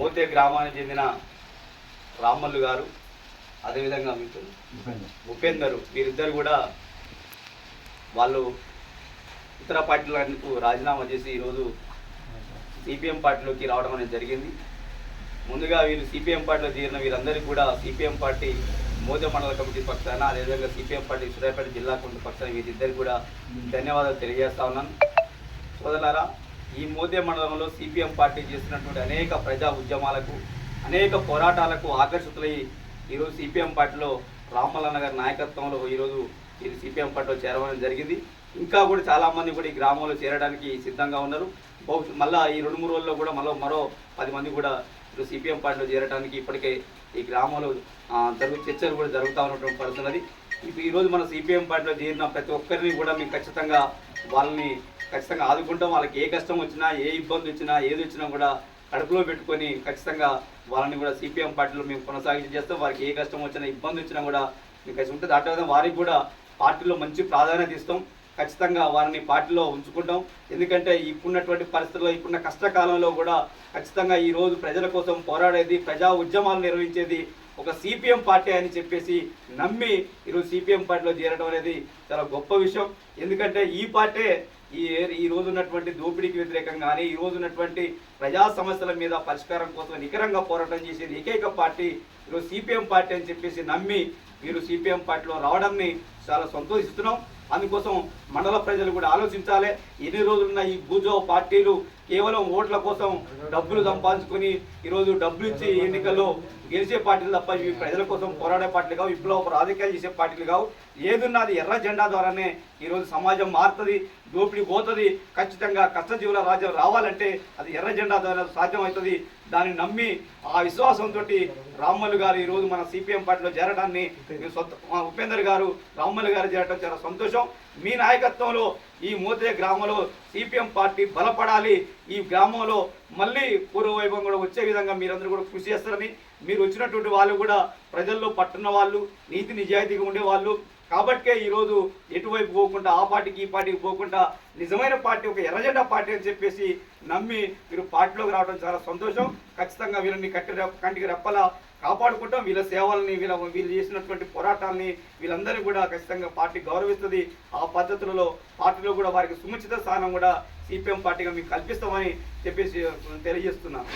మోతే గ్రామానికి చెందిన రామల్లు గారు అదేవిధంగా మిత్రులు ఉపేందర్. వీరిద్దరు కూడా వాళ్ళు ఇతర పార్టీలకు రాజీనామా చేసి ఈరోజు సిపిఎం పార్టీలోకి రావడం అనేది జరిగింది. ముందుగా వీరు సిపిఎం పార్టీలో చేరిన వీరందరికీ కూడా సిపిఎం పార్టీ మోదే మండల కమిటీ పక్షాన అదేవిధంగా సిపిఎం పార్టీ సూర్యాపేట జిల్లా కమిటీ పక్షాన వీరిద్దరికి కూడా ధన్యవాదాలు తెలియజేస్తా ఉన్నాను. సోదరులారా ఈ మోదే మండలంలో సిపిఎం పార్టీ చేస్తున్నటువంటి అనేక ప్రజా ఉద్యమాలకు అనేక పోరాటాలకు ఆకర్షితులై ఈరోజు సిపిఎం పార్టీలో రామలన్న గారి నాయకత్వంలో ఈరోజు ఈ సిపిఎం పార్టీలో చేరడం జరిగింది. ఇంకా కూడా చాలామంది కూడా ఈ గ్రామంలో చేరడానికి సిద్ధంగా ఉన్నారు. బహుశా మళ్ళా ఈ రెండు మూడు రోజుల్లో కూడా మరో మరో పది మంది కూడా ఇప్పుడు సిపిఎం పార్టీలో చేరడానికి ఇప్పటికే ఈ గ్రామంలో జరుగు చర్చలు కూడా జరుగుతూ ఉన్నటువంటి పడుతున్నది ఇప్పుడు ఈరోజు మన సిపిఎం పార్టీలో చేరిన ప్రతి ఒక్కరిని కూడా మేము ఖచ్చితంగా వాళ్ళని ఖచ్చితంగా ఆదుకుంటాం. వాళ్ళకి ఏ కష్టం వచ్చినా ఏ ఇబ్బంది వచ్చినా ఏది వచ్చినా కూడా కడుపులో పెట్టుకొని ఖచ్చితంగా వాళ్ళని కూడా సిపిఎం పార్టీలో మేము కొనసాగించి చేస్తాం. వారికి ఏ కష్టం వచ్చినా ఇబ్బంది వచ్చినా కూడా మీకు కలిసి ఉంటుంది. అట్లా వారికి కూడా పార్టీలో మంచి ప్రాధాన్యత ఇస్తాం. ఖచ్చితంగా వారిని పార్టీలో ఉంచుకుంటాం. ఎందుకంటే ఇప్పుడున్నటువంటి పరిస్థితుల్లో ఇప్పుడున్న కష్టకాలంలో కూడా ఖచ్చితంగా ఈరోజు ప్రజల కోసం పోరాడేది ప్రజా ఉద్యమాలు నిర్వహించేది ఒక సిపిఎం పార్టీ అని చెప్పేసి నమ్మి ఈరోజు సిపిఎం పార్టీలో చేరడం అనేది చాలా గొప్ప విషయం. ఎందుకంటే ఈ పార్టీ ఈ ఈ రోజు ఉన్నటువంటి దోపిడీకి వ్యతిరేకంగా కానీ ఈ రోజు ఉన్నటువంటి ప్రజా సమస్యల మీద పరిష్కారం కోసం నికరంగా పోరాటం చేసేది ఏకైక పార్టీ ఈరోజు సిపిఎం పార్టీ అని చెప్పేసి నమ్మి మీరు సిపిఎం పార్టీలో రావడాన్ని చాలా సంతోషిస్తున్నాం. అందుకోసం మండల ప్రజలు కూడా ఆలోచించాలి. ఎన్ని రోజులున్న ఈ భూజో పార్టీలు కేవలం ఓట్ల కోసం డబ్బులు సంపాదించుకొని ఈరోజు డబ్బులు ఇచ్చి ఎన్నికల్లో గెలిచే పార్టీలు తప్ప ఇవి ప్రజల కోసం పోరాడే పార్టీలు కావు విప్లవ రాజకీయాలు చేసే పార్టీలు కావు. ఏదున్నది ఎర్ర జెండా ద్వారానే ఈరోజు సమాజం మారుతుంది దోపిడీ పోతుంది. ఖచ్చితంగా కష్టజీవుల రాజ్యం రావాలంటే అది ఎర్ర జెండా ద్వారా సాధ్యమవుతుంది. దాన్ని నమ్మి ఆ విశ్వాసంతో రామ్మల్లు గారు ఈరోజు మన సిపిఎం పార్టీలో చేరడాన్ని సొంత ఉపేందర్ గారు రామ్మల్లు గారు చేరడం చాలా సంతోషం. మీ నాయకత్వంలో ఈ మూతే గ్రామంలో సిపిఎం పార్టీ బలపడాలి. ఈ గ్రామంలో మళ్ళీ పూర్వవైభవం కూడా వచ్చే విధంగా మీరందరూ కూడా కృషి చేస్తారని మీరు వచ్చినటువంటి వాళ్ళు కూడా ప్రజల్లో పట్టున్న వాళ్ళు నీతి నిజాయితీగా ఉండేవాళ్ళు కాబట్టే ఈరోజు ఎటువైపు పోకుండా ఆ పార్టీకి ఈ పార్టీకి పోకుండా నిజమైన పార్టీ ఒక ఎర్రజెండా పార్టీ అని చెప్పేసి నమ్మి మీరు పార్టీలోకి రావడం చాలా సంతోషం. ఖచ్చితంగా వీళ్ళని కట్టి కంటికి రెప్పలా కాపాడుకుంటాం. వీళ్ళ సేవల్ని వీళ్ళ వీళ్ళు చేసినటువంటి పోరాటాలని వీళ్ళందరినీ కూడా ఖచ్చితంగా పార్టీ గౌరవిస్తుంది. ఆ పద్ధతులలో పార్టీలో కూడా వారికి సుముచిత స్థానం కూడా సిపిఎం పార్టీగా మీకు కల్పిస్తామని చెప్పేసి తెలియజేస్తున్నాను